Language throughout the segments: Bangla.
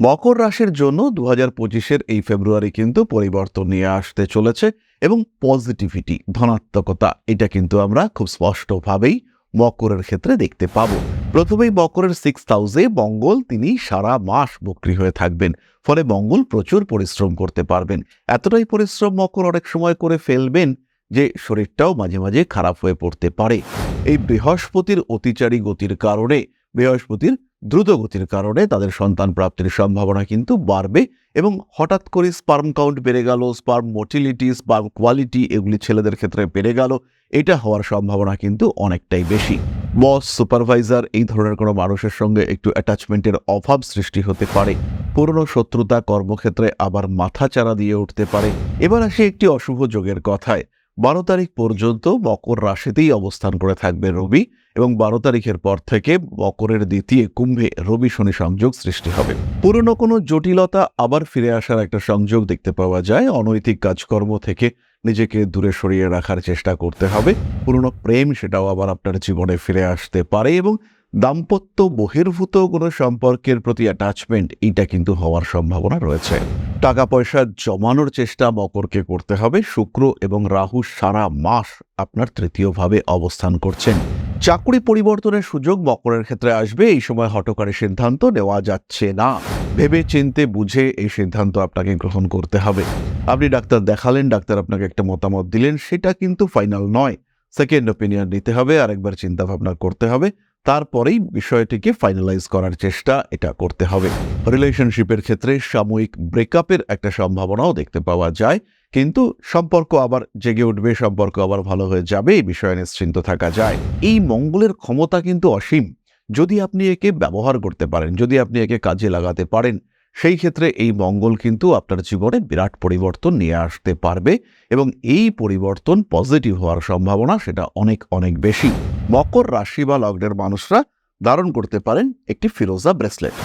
মকর রাশির জন্য দু হাজার পঁচিশের এই ফেব্রুয়ারি কিন্তু পরিবর্তন নিয়ে আসতে চলেছে এবং পজিটিভিটি, ধনাত্মকতা, এটা কিন্তু আমরা খুব স্পষ্টভাবেই মকরের ক্ষেত্রে দেখতে পাব। প্রথমেই মকরের সিক্স হাউসে মঙ্গল তিনি সারা মাস বক্রি হয়ে থাকবেন, ফলে মঙ্গল প্রচুর পরিশ্রম করতে পারবেন। এতটাই পরিশ্রম মকর অনেক সময় করে ফেলবেন যে শরীরটাও মাঝে মাঝে খারাপ হয়ে পড়তে পারে। এই বৃহস্পতির অতিচারী গতির কারণে বৃহস্পতির দ্রুত গতির কারণে তাদের সন্তান প্রাপ্তির সম্ভাবনা কিন্তু বাড়বে এবং হঠাৎ করে স্পার্ম কাউন্ট বেড়ে গেল স্পার্ম মোটিলিটি স্পার্ম কোয়ালিটি এগুলি ছেলেদের ক্ষেত্রে বেড়ে গেল, এটা হওয়ার সম্ভাবনা কিন্তু অনেকটাই বেশি। বস সুপারভাইজার এই ধরনের কোনো মানুষের সঙ্গে একটু অ্যাটাচমেন্টের অভাব সৃষ্টি হতে পারে। পুরনো শত্রুতা কর্মক্ষেত্রে আবার মাথা চারা দিয়ে উঠতে পারে। এবার আসে একটি অশুভ যোগের কথায়। বারো তারিখ পর্যন্ত মকর রাশিতেই অবস্থান করে থাকবে রবি এবং বারো তারিখের পর থেকে মকরের দ্বিতীয় কুম্ভে রবি শনি সংযোগ সৃষ্টি হবে। পুরনো কোনো জটিলতা আবার ফিরে আসার একটা সংযোগ দেখতে পাওয়া যায়। অনৈতিক কাজকর্ম থেকে নিজেকে দূরে সরিয়ে রাখার চেষ্টা করতে হবে। পুরনো প্রেম সেটাও আবার আপনার জীবনে ফিরে আসতে পারে এবং দাম্পত্য বহির্ভূত কোনো সম্পর্কের প্রতি অ্যাটাচমেন্ট এইটা কিন্তু হওয়ার সম্ভাবনা রয়েছে। টাকা পয়সা জমানোর চেষ্টা মকরকে করতে হবে। শুক্র এবং রাহু সারা মাস আপনার তৃতীয়ভাবে অবস্থান করছেন। চাকরি পরিবর্তনের সুযোগ মকরের ক্ষেত্রে আসবে। এই সময় হটকারী সিদ্ধান্ত নেওয়া যাচ্ছে না। ভেবে চিনতে বুঝে এই সিদ্ধান্ত আপনাকে গ্রহণ করতে হবে। আপনি ডাক্তার দেখালেন, ডাক্তার আপনাকে একটা মতামত দিলেন, সেটা কিন্তু ফাইনাল নয়। সেকেন্ড ওপিনিয়ন নিতে হবে, আরেকবার চিন্তা ভাবনা করতে হবে। তারপরেই বিষয়টিকে ফাইনালাইজ করার চেষ্টা এটা করতে হবে। রিলেশনশিপের ক্ষেত্রে সাময়িক ব্রেকআপের একটা সম্ভাবনাও দেখতে পাওয়া যায়। কিন্তু সম্পর্ক আবার জেগে উঠবে, সম্পর্ক আবার ভালো হয়ে যাবে, এই বিষয়ে নিশ্চিন্ত থাকা যায়। এই মঙ্গলের ক্ষমতা কিন্তু অসীম। যদি আপনি একে ব্যবহার করতে পারেন, যদি আপনি একে কাজে লাগাতে পারেন সেই ক্ষেত্রে এই মঙ্গল কিন্তু আপনার জীবনে বিরাট পরিবর্তন নিয়ে আসতে পারবে এবং এই পরিবর্তন পজিটিভ হওয়ার সম্ভাবনা সেটা অনেক অনেক বেশি। মকর রাশি বা লগ্নের মানুষরা ধারণ করতে পারেন একটি ফিরোজা ব্রেসলেট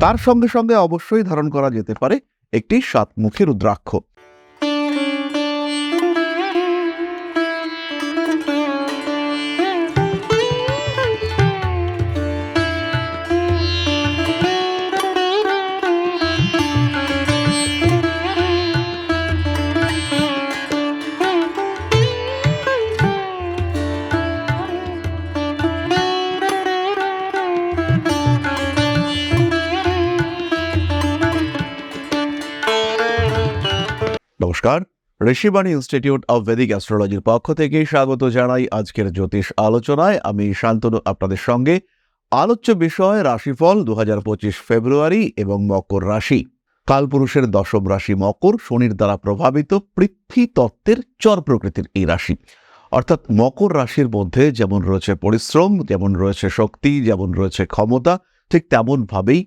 তার সঙ্গে সঙ্গে অবশ্যই ধারণ করা যেতে পারে একটি সাতমুখী রুদ্রাক্ষ। নমস্কার। ঋষিবাণী ইনস্টিটিউট অব ভেদিক অ্যাস্ট্রোলজির পক্ষ থেকে স্বাগত জানাই আজকের জ্যোতিষ আলোচনায়। আমি শান্তনু, আপনাদের সঙ্গে। আলোচ্য বিষয় রাশিফল দুহাজার পঁচিশ ফেব্রুয়ারি এবং মকর রাশি। কালপুরুষের দশম রাশি মকর, শনির দ্বারা প্রভাবিত পৃথ্বী তত্ত্বের চর প্রকৃতির এই রাশি। অর্থাৎ মকর রাশির মধ্যে যেমন রয়েছে পরিশ্রম, যেমন রয়েছে শক্তি, যেমন রয়েছে ক্ষমতা, ঠিক তেমনভাবেই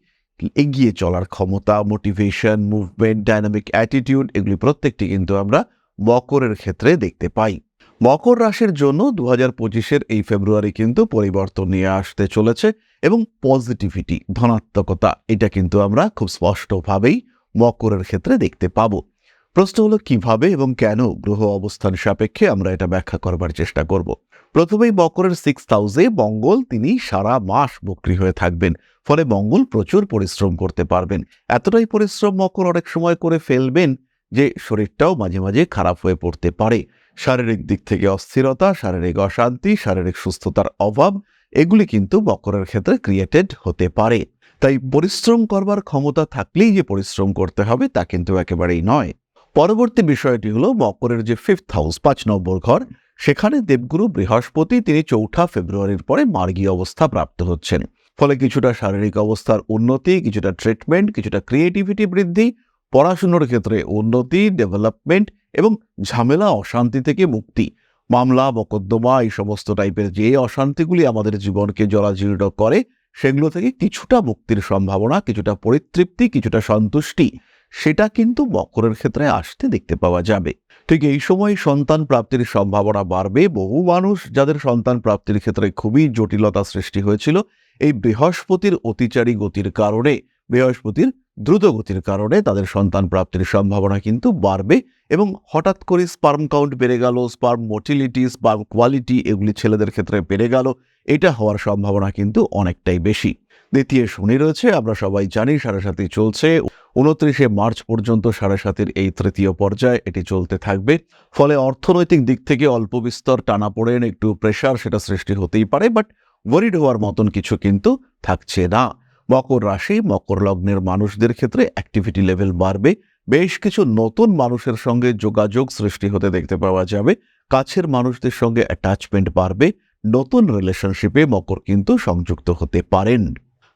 এগিয়ে চলার ক্ষমতা মোটিভেশন মুভমেন্ট ডাইনামিক অ্যাটিটিউড এগুলি প্রত্যেকটি কিন্তু আমরা মকরের ক্ষেত্রে দেখতে পাই। মকর রাশির জন্য দু হাজার পঁচিশের এই ফেব্রুয়ারি কিন্তু পরিবর্তন নিয়ে আসতে চলেছে এবং পজিটিভিটি ধনাত্মকতা, এটা কিন্তু আমরা খুব স্পষ্টভাবেই মকরের ক্ষেত্রে দেখতে পাবো। প্রশ্ন হলো, কীভাবে এবং কেন গ্রহ অবস্থান সাপেক্ষে আমরা এটা ব্যাখ্যা করবার চেষ্টা করব? প্রথমেই মকরের সিক্স হাউসে মঙ্গল, তিনি সারা মাস বক্রি হয়ে থাকবেন। ফলে মঙ্গল প্রচুর পরিশ্রম করতে পারবেন। এতটাই পরিশ্রম মকর অনেক সময় করে ফেলবেন যে, শরীরটাও মাঝে মাঝে খারাপ হয়ে পড়তে পারে। শারীরিক দিক থেকে অস্থিরতা, শারীরিক অশান্তি, শারীরিক সুস্থতার অভাব, এগুলি কিন্তু মকরের ক্ষেত্রে ক্রিয়েটেড হতে পারে। তাই পরিশ্রম করবার ক্ষমতা থাকলেই যে পরিশ্রম করতে হবে তা কিন্তু একেবারেই নয়। পরবর্তী বিষয়টি হলো মকরের যে ফিফথ হাউস পাঁচ নম্বর ঘর, সেখানে দেবগুরু বৃহস্পতি তিনি চৌঠা ফেব্রুয়ারির পরে মার্গী অবস্থা প্রাপ্ত হচ্ছেন। ফলে কিছুটা শারীরিক অবস্থার উন্নতি, কিছুটা ট্রিটমেন্ট কিছুটা ক্রিয়েটিভিটি বৃদ্ধি, পড়াশুনোর ক্ষেত্রে উন্নতি ডেভেলপমেন্ট এবং ঝামেলা, অশান্তি থেকে মুক্তি, মামলা, মকদ্দমা এই সমস্ত টাইপের যে অশান্তিগুলি আমাদের জীবনকে জরাজীর্ণ করে, সেগুলো থেকে কিছুটা মুক্তির সম্ভাবনা, কিছুটা পরিতৃপ্তি, কিছুটা সন্তুষ্টি সেটা কিন্তু মকরের ক্ষেত্রে আসতে দেখতে পাওয়া যাবে। ঠিক এই সময় সন্তান প্রাপ্তির সম্ভাবনা বাড়বে। বহু মানুষ যাদের সন্তান প্রাপ্তির ক্ষেত্রে খুবই জটিলতা সৃষ্টি হয়েছিল, এই বৃহস্পতির অতিচারী গতির কারণে, বৃহস্পতির দ্রুত গতির কারণে তাদের সন্তান প্রাপ্তির সম্ভাবনা কিন্তু বাড়বে এবং হঠাৎ করে স্পার্ম কাউন্ট বেড়ে গেল, স্পার্ম মোটিলিটি, স্পার্ম কোয়ালিটি এগুলি ছেলেদের ক্ষেত্রে বেড়ে গেল। এটা হওয়ার সম্ভাবনা কিন্তু অনেকটাই বেশি। দ্বিতীয় শনি রয়েছে, আমরা সবাই জানি সাড়ে সাথী চলছে। উনত্রিশে মার্চ পর্যন্ত সাড়ে সাতির এই তৃতীয় পর্যায়ে এটি চলতে থাকবে। ফলে অর্থনৈতিক দিক থেকে অল্প বিস্তর টানা পড়েন, একটু প্রেশার সেটা সৃষ্টি হতেই পারে বাট ওয়ারিড হওয়ার মতন কিছু কিন্তু থাকছে না। মকর রাশি, মকর লগ্নের মানুষদের ক্ষেত্রে অ্যাক্টিভিটি লেভেল বাড়বে। বেশ কিছু নতুন মানুষের সঙ্গে যোগাযোগ সৃষ্টি হতে দেখতে পাওয়া যাবে। কাছের মানুষদের সঙ্গে অ্যাটাচমেন্ট বাড়বে। নতুন রিলেশনশিপে মকর কিন্তু সংযুক্ত হতে পারেন।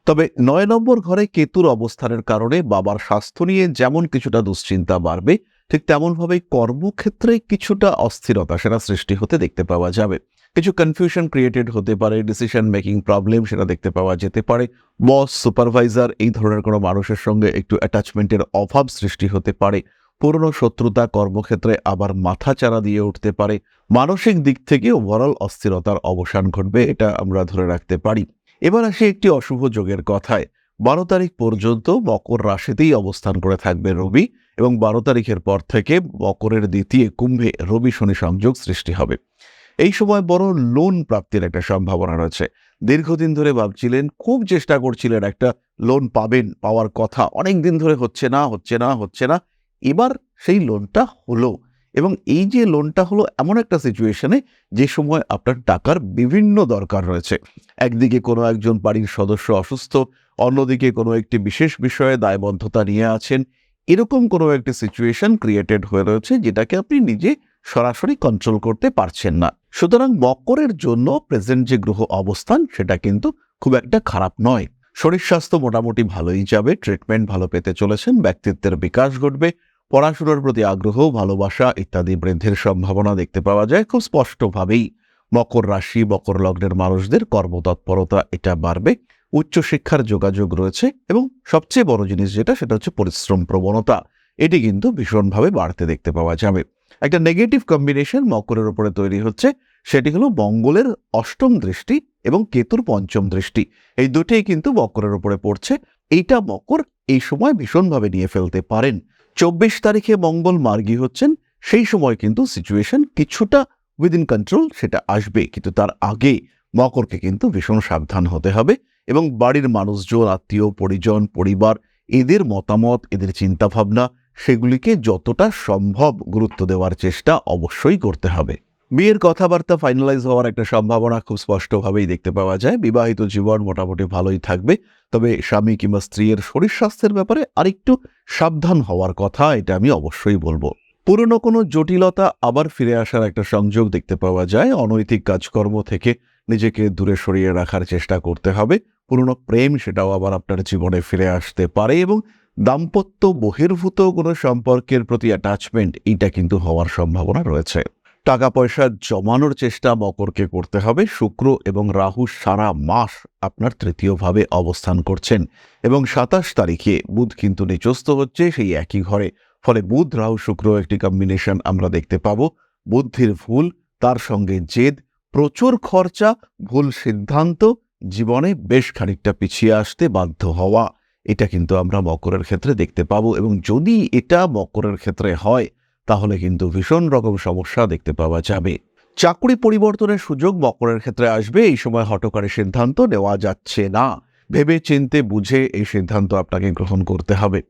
তবে নয় নম্বর ঘরে কেতুর অবস্থানের কারণে বাবার স্বাস্থ্য নিয়ে যেমন কিছুটা দুশ্চিন্তা বাড়বে, ঠিক তেমনভাবেই কর্মক্ষেত্রে কিছুটা অস্থিরতা সেটা সৃষ্টি হতে দেখতে পাওয়া যাবে। কিছু কনফিউশন ক্রিয়েটেড হতে পারে ডিসিশন মেকিং প্রবলেম সেটা দেখতে পাওয়া যেতে পারে বস সুপারভাইজার এই ধরনের কোনো মানুষের সঙ্গে একটু অ্যাটাচমেন্টের অভাব সৃষ্টি হতে পারে, পুরনো শত্রুতা কর্মক্ষেত্রে আবার মাথাচাড়া দিয়ে উঠতে পারে, মানসিক দিক থেকে ওভারঅল অস্থিরতার অবসান ঘটবে এটা আমরা ধরে রাখতে পারি। এবার আসি একটি অশুভ যোগের কথায়। বারো তারিখ পর্যন্ত মকর রাশিতেই অবস্থান করে থাকবে রবি এবং বারো তারিখের পর থেকে মকরের দ্বিতীয় কুম্ভে রবি শনি সংযোগ সৃষ্টি হবে। এই সময় বড় লোন প্রাপ্তির একটা সম্ভাবনা রয়েছে। দীর্ঘদিন ধরে ভাবছিলেন, খুব চেষ্টা করছিলেন একটা লোন পাবেন, পাওয়ার কথা। অনেক দিন ধরে হচ্ছে না হচ্ছে না হচ্ছে না। এবার সেই লোনটা হলো। এবং এই যে লোনটা হলো এমন একটা সিচুয়েশনে যে সময় আপনার টাকার বিভিন্ন দরকার রয়েছে। একদিকে কোনো একজন বাড়ির সদস্য অসুস্থ, অন্যদিকে কোনো একটি বিশেষ বিষয়ে দায়বদ্ধতা নিয়ে আছেন, এরকম কোনো একটি সিচুয়েশন ক্রিয়েটেড হয়ে রয়েছে যেটাকে আপনি নিজে সরাসরি কন্ট্রোল করতে পারছেন না। সুতরাং মকরের জন্য প্রেজেন্ট যে গ্রহ অবস্থান সেটা কিন্তু খুব একটা খারাপ নয়। শরীর স্বাস্থ্য মোটামুটি ভালোই যাবে ট্রিটমেন্ট ভালো পেতে চলেছেন, ব্যক্তিত্বের বিকাশ ঘটবে পড়াশোনার প্রতি আগ্রহ, ভালোবাসা ইত্যাদি বৃদ্ধির সম্ভাবনা দেখতে পাওয়া যায় খুব স্পষ্টভাবেই। মকর রাশি, মকর লগ্নের মানুষদের কর্মতৎপরতা, এটা বাড়বে। উচ্চশিক্ষার যোগাযোগ রয়েছে এবং সবচেয়ে বড় জিনিস যেটা, সেটা হচ্ছে পরিশ্রম প্রবণতা। এটি কিন্তু ভীষণভাবে বাড়তে দেখতে পাওয়া যাবে। একটা নেগেটিভ কম্বিনেশন মকরের উপরে তৈরি হচ্ছে, সেটি হলো মঙ্গলের অষ্টম দৃষ্টি এবং কেতুর পঞ্চম দৃষ্টি। এই দুটোই কিন্তু মকরের উপরে পড়ছে। এইটা মকর এই সময় ভীষণভাবে নিয়ে ফেলতে পারেন। চব্বিশ তারিখে মঙ্গল মার্গী হচ্ছেন, সেই সময় কিন্তু সিচুয়েশন কিছুটা উইদিন কন্ট্রোল সেটা আসবে, কিন্তু তার আগে মকরকে কিন্তু ভীষণ সাবধান হতে হবে এবং বাড়ির মানুষজন, আত্মীয়, পরিজন, পরিবার, এদের মতামত, এদের চিন্তাভাবনা, সেগুলিকে যতটা সম্ভব গুরুত্ব দেওয়ার চেষ্টা অবশ্যই করতে হবে। বিয়ের কথাবার্তা ফাইনালাইজ হওয়ার একটা সম্ভাবনা খুব স্পষ্টভাবেই দেখতে পাওয়া যায়। বিবাহিত জীবন মোটামুটি ভালোই থাকবে। তবে স্বামী কিংবা স্ত্রীর শরীর স্বাস্থ্যের ব্যাপারে আরেকটু সাবধান হওয়ার কথা, এটা আমি অবশ্যই বলব। পুরনো কোনো জটিলতা আবার ফিরে আসার একটা সংযোগ দেখতে পাওয়া যায়। অনৈতিক কাজকর্ম থেকে নিজেকে দূরে সরিয়ে রাখার চেষ্টা করতে হবে। পুরনো প্রেম সেটাও আবার আপনার জীবনে ফিরে আসতে পারে এবং দাম্পত্য বহির্ভূত কোনো সম্পর্কের প্রতি অ্যাটাচমেন্ট এইটা কিন্তু হওয়ার সম্ভাবনা রয়েছে। টাকা পয়সা জমানোর চেষ্টা মকরকে করতে হবে। শুক্র এবং রাহু সারা মাস আপনার তৃতীয়ভাবে অবস্থান করছেন এবং সাতাশ তারিখে বুধ কিন্তু নিচস্থ হচ্ছে সেই একই ঘরে। ফলে বুধ, রাহু, শুক্র একটি কম্বিনেশন আমরা দেখতে পাব। বুদ্ধির ভুল, তার সঙ্গে জেদ, প্রচুর খরচা, ভুল সিদ্ধান্ত, জীবনে বেশ খানিকটা পিছিয়ে আসতে বাধ্য হওয়া। এটা কিন্তু আমরা মকরের ক্ষেত্রে দেখতে পাবো এবং যদি এটা মকরের ক্ষেত্রে হয় তাহলে কিন্তু ভীষণ রকম সমস্যা দেখতে পাওয়া যাবে। চাকরি পরিবর্তনের সুযোগ মকরের ক্ষেত্রে আসবে, এই সময় হটকারী সিদ্ধান্ত নেওয়া যাচ্ছে না। ভেবে চিনতে বুঝে এই সিদ্ধান্ত আপনাকে গ্রহণ করতে হবে।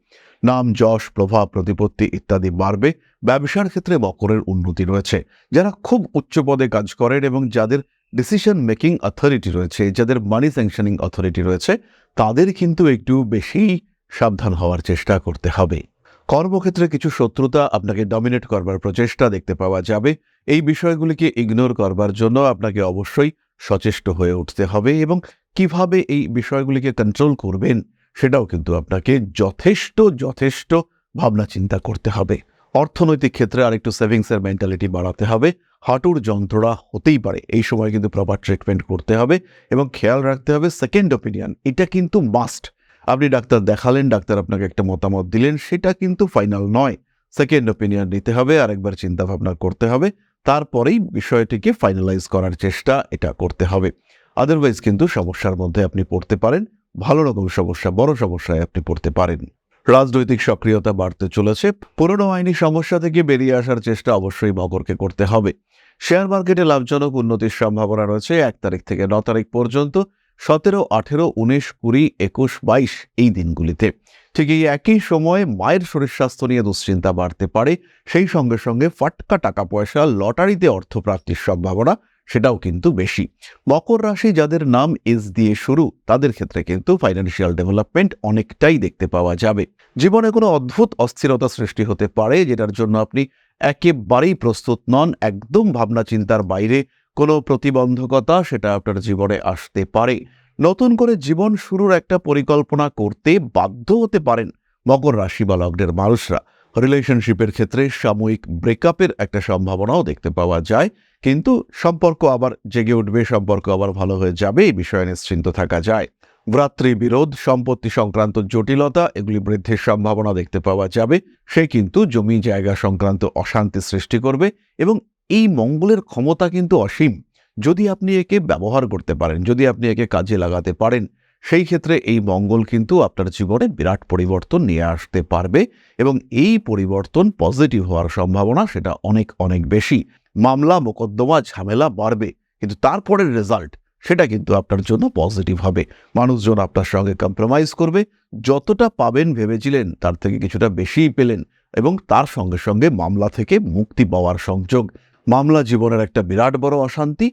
নাম, যশ, প্রভাব, প্রতিপত্তি ইত্যাদি বাড়বে। ব্যবসার ক্ষেত্রে মকরের উন্নতি রয়েছে। যারা খুব উচ্চ পদে কাজ করেন এবং যাদের ডিসিশন মেকিং অথরিটি রয়েছে, যাদের মানি স্যাংশনিং অথরিটি রয়েছে, তাদের কিন্তু একটু বেশি সাবধান হওয়ার চেষ্টা করতে হবে। কর্মক্ষেত্রে কিছু শত্রুতা আপনাকে ডমিনেট করবার প্রচেষ্টা দেখতে পাওয়া যাবে। এই বিষয়গুলিকে ইগনোর করবার জন্য আপনাকে অবশ্যই সচেষ্ট হয়ে উঠতে হবে এবং কীভাবে এই বিষয়গুলিকে কন্ট্রোল করবেন সেটাও কিন্তু আপনাকে যথেষ্ট যথেষ্ট ভাবনা চিন্তা করতে হবে। অর্থনৈতিক ক্ষেত্রে আরেকটু সেভিংসের মেন্টালিটি বাড়াতে হবে। হাঁটুর যন্ত্রণা হতেই পারে। এই সময় কিন্তু প্রপার ট্রিটমেন্ট করতে হবে এবং খেয়াল রাখতে হবে সেকেন্ড অপিনিয়ন এটা কিন্তু মাস্ট আপনি ডাক্তার দেখালেন, ডাক্তার আপনাকে একটা মতামত দিলেন, সেটা কিন্তু ফাইনাল নয়। সেকেন্ড অপিনিয়ন নিতে হবে, আরেকবার চিন্তা ভাবনা করতে হবে। তারপরেই বিষয়টিকে ফাইনালাইজ করার চেষ্টা এটা করতে হবে। আদারওয়াইজ কিন্তু সমস্যার মধ্যে আপনি পড়তে পারেন, ভালো রকম সমস্যা, বড় সমস্যায় আপনি পড়তে পারেন। রাজনৈতিক সক্রিয়তা বাড়তে চলেছে, পুরনো আইনি সমস্যা থেকে বেরিয়ে আসার চেষ্টা অবশ্যই মকরকে করতে হবে। শেয়ার মার্কেটে লাভজনক উন্নতির সম্ভাবনা রয়েছে, এক তারিখ থেকে ন তারিখ পর্যন্ত। সতেরো, আঠেরো, উনিশ, কুড়ি, একুশ, বাইশ এই দিনগুলিতে। ঠিক এই একই সময়ে মায়ের শরীর স্বাস্থ্য নিয়ে দুশ্চিন্তা বাড়তে পারে, সেই সঙ্গে সঙ্গে ফাটকা টাকা পয়সা, লটারিতে অর্থপ্রাপ্তির সম্ভাবনা, সেটাও কিন্তু বেশি। মকর রাশি যাদের নাম এস দিয়ে শুরু, তাদের ক্ষেত্রে কিন্তু ফাইন্যান্সিয়াল ডেভেলপমেন্ট অনেকটাই দেখতে পাওয়া যাবে। জীবনে কোনো অদ্ভুত অস্থিরতা সৃষ্টি হতে পারে, যেটার জন্য আপনি একেবারেই প্রস্তুত নন, একদম ভাবনা চিন্তার বাইরে কোনো প্রতিবন্ধকতা সেটা আপনার জীবনে আসতে পারে। নতুন করে জীবন শুরুর একটা পরিকল্পনা করতে বাধ্য হতে পারেন মকর রাশি বা লগ্নের মানুষরা। রিলেশনশিপের ক্ষেত্রে সাময়িক ব্রেকআপের একটা সম্ভাবনাও দেখতে পাওয়া যায়। কিন্তু সম্পর্ক আবার জেগে উঠবে, সম্পর্ক আবার ভালো হয়ে যাবে, এই বিষয়ে নিশ্চিন্ত থাকা যায়। ভ্রাতৃ বিরোধ, সম্পত্তি সংক্রান্ত জটিলতা, এগুলি বৃদ্ধির সম্ভাবনা দেখতে পাওয়া যাবে। সে কিন্তু জমি জায়গা সংক্রান্ত অশান্তি সৃষ্টি করবে এবং এই মঙ্গলের ক্ষমতা কিন্তু অসীম। যদি আপনি একে ব্যবহার করতে পারেন, যদি আপনি একে কাজে লাগাতে পারেন, সেই ক্ষেত্রে এই মঙ্গল কিন্তু আপনার জীবনে বিরাট পরিবর্তন নিয়ে আসতে পারবে এবং এই পরিবর্তন পজিটিভ হওয়ার সম্ভাবনা সেটা অনেক অনেক বেশি। মামলা, মোকদ্দমা, ঝামেলা বাড়বে, কিন্তু তারপরের রেজাল্ট সেটা কিন্তু আপনার জন্য পজিটিভ হবে। মানুষজন আপনার সঙ্গে কম্প্রোমাইজ করবে। যতটা পাবেন ভেবেছিলেন, তার থেকে কিছুটা বেশিই পেলেন এবং তার সঙ্গে সঙ্গে মামলা থেকে মুক্তি পাওয়ার সংযোগ মামলা জীবনের একটা বিরাট বড় অশান্তি,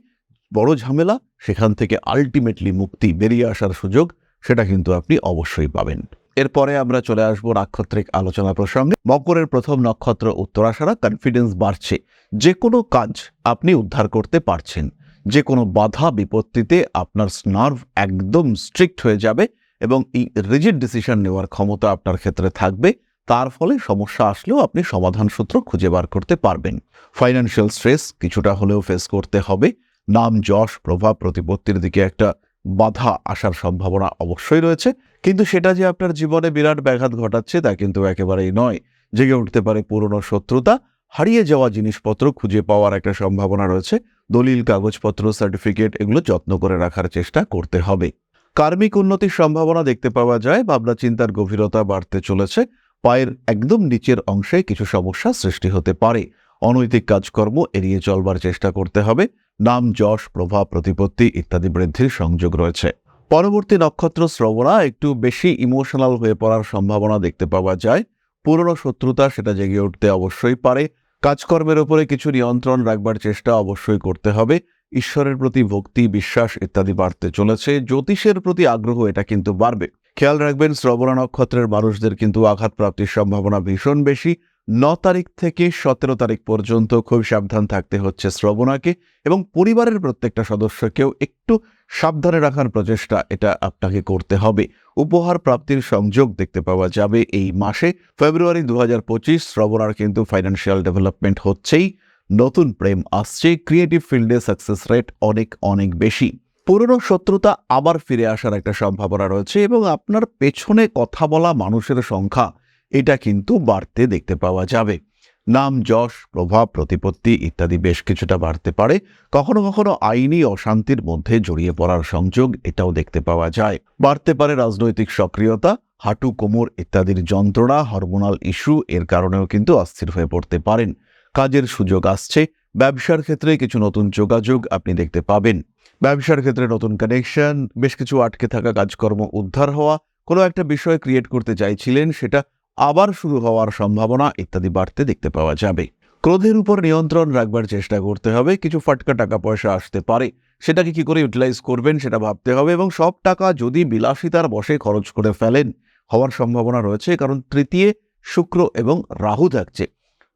বড় ঝামেলা, সেখান থেকে আলটিমেটলি মুক্তি বেরিয়ে আসার সুযোগ, সেটা কিন্তু আপনি অবশ্যই পাবেন। এরপরে আমরা চলে আসব নাক্ষত্রিক আলোচনা প্রসঙ্গে। মকরের প্রথম নক্ষত্র উত্তরাষাঢ়া কনফিডেন্স বাড়ছে। যে কোনো কাজ আপনি উদ্ধার করতে পারছেন। যে কোনো বাধা বিপত্তিতে আপনার স্নার্ভ একদম স্ট্রিক্ট হয়ে যাবে এবং এই রিজিড ডিসিশন নেওয়ার ক্ষমতা আপনার ক্ষেত্রে থাকবে। তার ফলে সমস্যা আসলেও আপনি সমাধান সূত্র খুঁজে বার করতে পারবেন। ফাইন্যান্সিয়াল স্ট্রেস কিছুটা হলেও ফেস করতে হবে। নাম যশ, প্রভাব, প্রতিপত্তির দিকে একটা বাধা আসার সম্ভাবনা অবশ্যই রয়েছে। কিন্তু সেটা যে আপনার জীবনে বিরাট ব্যাঘাত ঘটাচ্ছে তা কিন্তু একেবারেই নয়। জেগে উঠতে পারে পুরনো শত্রুতা, হারিয়ে যাওয়া জিনিসপত্র খুঁজে পাওয়ার একটা সম্ভাবনা রয়েছে। দলিল, কাগজপত্র সার্টিফিকেট এগুলো যত্ন করে রাখার চেষ্টা করতে হবে। কার্মিক উন্নতির সম্ভাবনা দেখতে পাওয়া যায় ভাবনা চিন্তার গভীরতা বাড়তে চলেছে। পায়ের একদম নিচের অংশে কিছু সমস্যা সৃষ্টি হতে পারে। অনৈতিক কাজকর্ম এড়িয়ে চলবার চেষ্টা করতে হবে। নাম, যশ, প্রভাব, প্রতিপত্তি ইত্যাদি বৃদ্ধির সংযোগ রয়েছে। পরবর্তী নক্ষত্র শ্রবণা একটু বেশি ইমোশনাল হয়ে পড়ার সম্ভাবনা দেখতে পাওয়া যায়। পুরনো শত্রুতা সেটা জেগে উঠতে অবশ্যই পারে। কাজকর্মের উপরে কিছু নিয়ন্ত্রণ রাখবার চেষ্টা অবশ্যই করতে হবে। ঈশ্বরের প্রতি ভক্তি, বিশ্বাস ইত্যাদি বাড়তে চলেছে। জ্যোতিষের প্রতি আগ্রহ এটা কিন্তু বাড়বে। খেয়াল রাখবেন, শ্রবণা নক্ষত্রের মানুষদের কিন্তু আঘাত প্রাপ্তির সম্ভাবনা ভীষণ বেশি। ন তারিখ থেকে সতেরো তারিখ পর্যন্ত খুব সাবধান থাকতে হচ্ছে শ্রবণাকে এবং পরিবারের প্রত্যেকটা সদস্যকেও একটু সাবধানে রাখার প্রচেষ্টা এটা আপনাকে করতে হবে। উপহার প্রাপ্তির সংযোগ দেখতে পাওয়া যাবে এই মাসে। ফেব্রুয়ারি দু হাজার পঁচিশ শ্রবণার কিন্তু ফাইন্যান্সিয়াল ডেভেলপমেন্ট হচ্ছেই। নতুন প্রেম আসছে ক্রিয়েটিভ ফিল্ডে সাকসেস রেট অনেক অনেক বেশি। পুরনো শত্রুতা আবার ফিরে আসার একটা সম্ভাবনা রয়েছে এবং আপনার পেছনে কথা বলা মানুষের সংখ্যা, এটা কিন্তু বাড়তে দেখতে পাওয়া যাবে। নাম, যশ, প্রভাব, প্রতিপত্তি ইত্যাদি বেশ কিছুটা বাড়তে পারে। কখনো কখনো আইনি অশান্তির মধ্যে জড়িয়ে পড়ার সংযোগ এটাও দেখতে পাওয়া যায়। বাড়তে পারে রাজনৈতিক সক্রিয়তা, হাঁটু, কোমর ইত্যাদির যন্ত্রণা, হরমোনাল ইস্যু, এর কারণেও কিন্তু অস্থির হয়ে পড়তে পারেন। কাজের সুযোগ আসছে, ব্যবসার ক্ষেত্রে কিছু নতুন যোগাযোগ আপনি দেখতে পাবেন। ব্যবসার ক্ষেত্রে নতুন কানেকশন বেশ কিছু আটকে থাকা কাজকর্ম উদ্ধার হওয়া, কোনো একটা বিষয় ক্রিয়েট করতে চাইছিলেন, সেটা আবার শুরু হওয়ার সম্ভাবনা ইত্যাদি বাড়তে দেখতে পাওয়া যাবে। ক্রোধের উপর নিয়ন্ত্রণ রাখবার চেষ্টা করতে হবে, কিছু ফাটকা টাকা পয়সা আসতে পারে। সেটাকে কি করে ইউটিলাইজ করবেন সেটা ভাবতে হবে এবং সব টাকা যদি বিলাসিতার বসে খরচ করে ফেলেন, হওয়ার সম্ভাবনা রয়েছে, কারণ তৃতীয় শুক্র এবং রাহু থাকছে।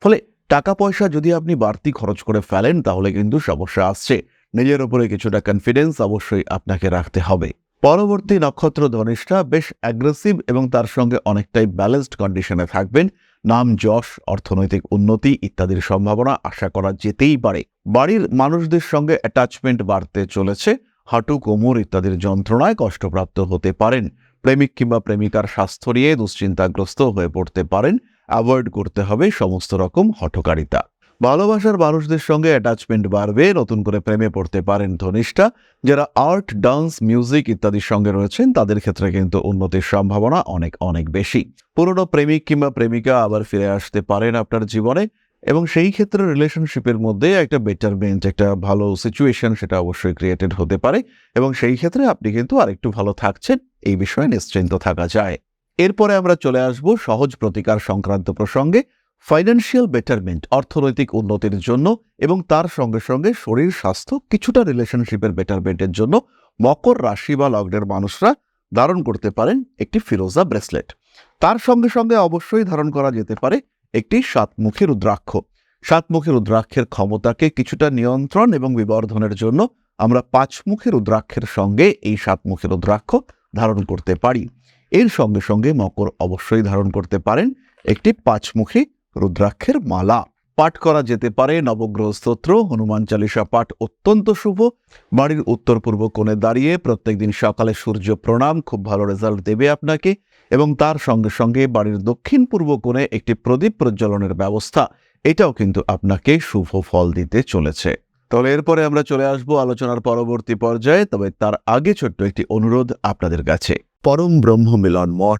ফলে টাকা পয়সা যদি আপনি বাড়তি খরচ করে ফেলেন, তাহলে কিন্তু সমস্যা আসছে। নিজের ওপরে কিছুটা কনফিডেন্স অবশ্যই আপনাকে রাখতে হবে। পরবর্তী নক্ষত্র ধনিষ্ঠা বেশ অ্যাগ্রেসিভ এবং তার সঙ্গে অনেকটাই ব্যালেন্সড কন্ডিশনে থাকবেন। নাম যশ, অর্থনৈতিক উন্নতি ইত্যাদির সম্ভাবনা আশা করা যেতেই পারে। বাড়ির মানুষদের সঙ্গে অ্যাটাচমেন্ট বাড়তে চলেছে। হাঁটু, কোমর ইত্যাদির যন্ত্রণায় কষ্টপ্রাপ্ত হতে পারেন। প্রেমিক কিংবা প্রেমিকার স্বাস্থ্য নিয়ে দুশ্চিন্তাগ্রস্ত হয়ে পড়তে পারেন। অ্যাভয়েড করতে হবে সমস্ত রকম হঠকারিতা। ভালোবাসার মানুষদের সঙ্গে অ্যাটাচমেন্ট বাড়বে, নতুন করে প্রেমে পড়তে পারেন ধনিষ্ঠা। যারা আর্ট ডান্স মিউজিক ইত্যাদির সঙ্গে রয়েছেন, তাদের ক্ষেত্রে কিন্তু উন্নতির সম্ভাবনা অনেক অনেক বেশি। পুরনো প্রেমিক কিংবা প্রেমিকা আবার ফিরে আসতে পারেন আপনার জীবনে এবং সেই ক্ষেত্রে রিলেশনশিপের মধ্যে একটা বেটারমেন্ট একটা ভালো সিচুয়েশন সেটা অবশ্যই ক্রিয়েটেড হতে পারে এবং সেই ক্ষেত্রে আপনি কিন্তু আরেকটু ভালো থাকছেন, এই বিষয়ে নিশ্চিন্ত থাকা যায়। এরপরে আমরা চলে আসব সহজ প্রতিকার সংক্রান্ত প্রসঙ্গে। ফাইন্যান্সিয়াল বেটারমেন্ট অর্থনৈতিক উন্নতির জন্য এবং তার সঙ্গে সঙ্গে শরীর, স্বাস্থ্য কিছুটা রিলেশনশিপের বেটারমেন্টের জন্য মকর রাশি বা লগ্নের মানুষরা ধারণ করতে পারেন একটি ফিরোজা ব্রেসলেট তার সঙ্গে সঙ্গে অবশ্যই ধারণ করা যেতে পারে একটি সাতমুখী রুদ্রাক্ষ। সাতমুখী রুদ্রাক্ষের ক্ষমতাকে কিছুটা নিয়ন্ত্রণ এবং বিবর্ধনের জন্য আমরা পাঁচমুখী রুদ্রাক্ষের সঙ্গে এই সাতমুখী রুদ্রাক্ষ ধারণ করতে পারি। এর সঙ্গে সঙ্গে মকর অবশ্যই ধারণ করতে পারেন একটি পাঁচমুখী রুদ্রাক্ষের মালা পাঠ করা যেতে পারে। নবগ্রহ স্তোত্র, হনুমান চালিসা পাঠ অত্যন্ত শুভ। বাড়ির উত্তর পূর্ব কোণে দাঁড়িয়ে প্রত্যেকদিন সকালে সূর্য প্রণাম, খুব ভালো রেজাল্ট দেবে আপনাকে। এবং তার সঙ্গে সঙ্গে বাড়ির দক্ষিণ পূর্ব কোণে একটি প্রদীপ প্রজ্বলনের ব্যবস্থা, এটাও কিন্তু আপনাকে শুভ ফল দিতে চলেছে। তাহলে এরপরে আমরা চলে আসব আলোচনার পরবর্তী পর্যায়ে। তবে তার আগে ছোট্ট একটি অনুরোধ আপনাদের কাছে। পরম ব্রহ্ম মিলন মঠ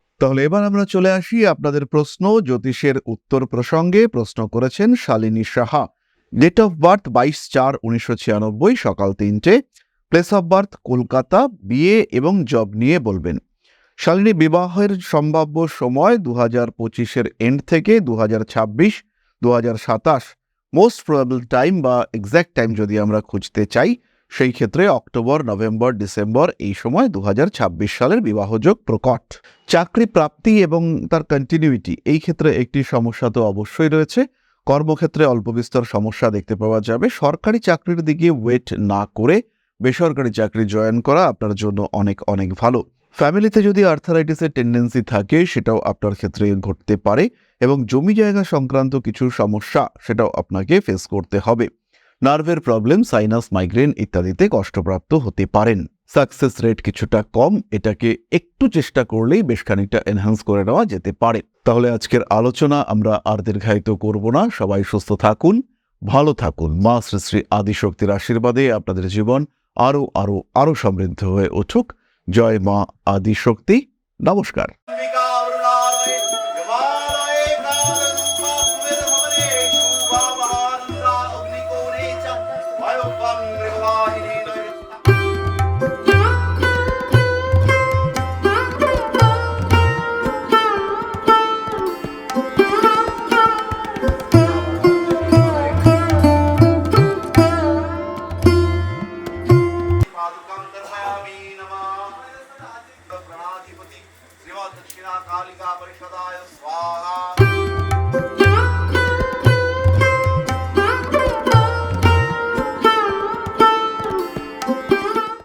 তাহলে এবার আমরা চলে আসি আপনাদের প্রশ্ন, জ্যোতিষের উত্তর প্রসঙ্গে। প্রশ্ন করেছেন Shalini Saha. Date of birth বাইশ চার উনিশশো ছিয়ানব্বই, সকাল তিনটে। প্লেস অফ বার্থ কলকাতা, বিয়ে এবং জব নিয়ে বলবেন। শালিনী, বিবাহের সম্ভাব্য সময় দু হাজার পঁচিশের এন্ড থেকে দু হাজার ছাব্বিশ দু হাজার সাতাশ। মোস্ট প্রবাবল টাইম বা এক্স্যাক্ট টাইম যদি আমরা খুঁজতে চাই সেই ক্ষেত্রে অক্টোবর, নভেম্বর, ডিসেম্বর এই সময় দু হাজার ছাব্বিশ সালের বিবাহযোগ প্রকট। চাকরি প্রাপ্তি এবং তার কন্টিনিউইটি এই ক্ষেত্রে একটি সমস্যা তো অবশ্যই রয়েছে। কর্মক্ষেত্রে অল্প বিস্তর সমস্যা দেখতে পাওয়া যাবে। সরকারি চাকরির দিকে ওয়েট না করে বেসরকারি চাকরি জয়েন করা আপনার জন্য অনেক অনেক ভালো। ফ্যামিলিতে যদি আর্থারাইটিসের টেন্ডেন্সি থাকে, সেটাও আপনার ক্ষেত্রে ঘটতে পারে এবং জমি জায়গা সংক্রান্ত কিছু সমস্যা, সেটাও আপনাকে ফেস করতে হবে। নার্ভের প্রবলেম, সাইনাস, মাইগ্রেন ইত্যাদিতে কষ্টপ্রাপ্ত হতে পারেন। সাকসেস রেট কিছুটা কম, এটাকে একটু চেষ্টা করলেই বেশ খানিকটা এনহ্যান্স করে নেওয়া যেতে পারে। তাহলে আজকের আলোচনা আমরা আর দীর্ঘায়িত করব না। সবাই সুস্থ থাকুন, ভালো থাকুন। মা শ্রী শ্রী আদিশক্তির আশীর্বাদে আপনাদের জীবন আরও আরও আরও সমৃদ্ধ হয়ে উঠুক। জয় মা আদিশক্তি। নমস্কার।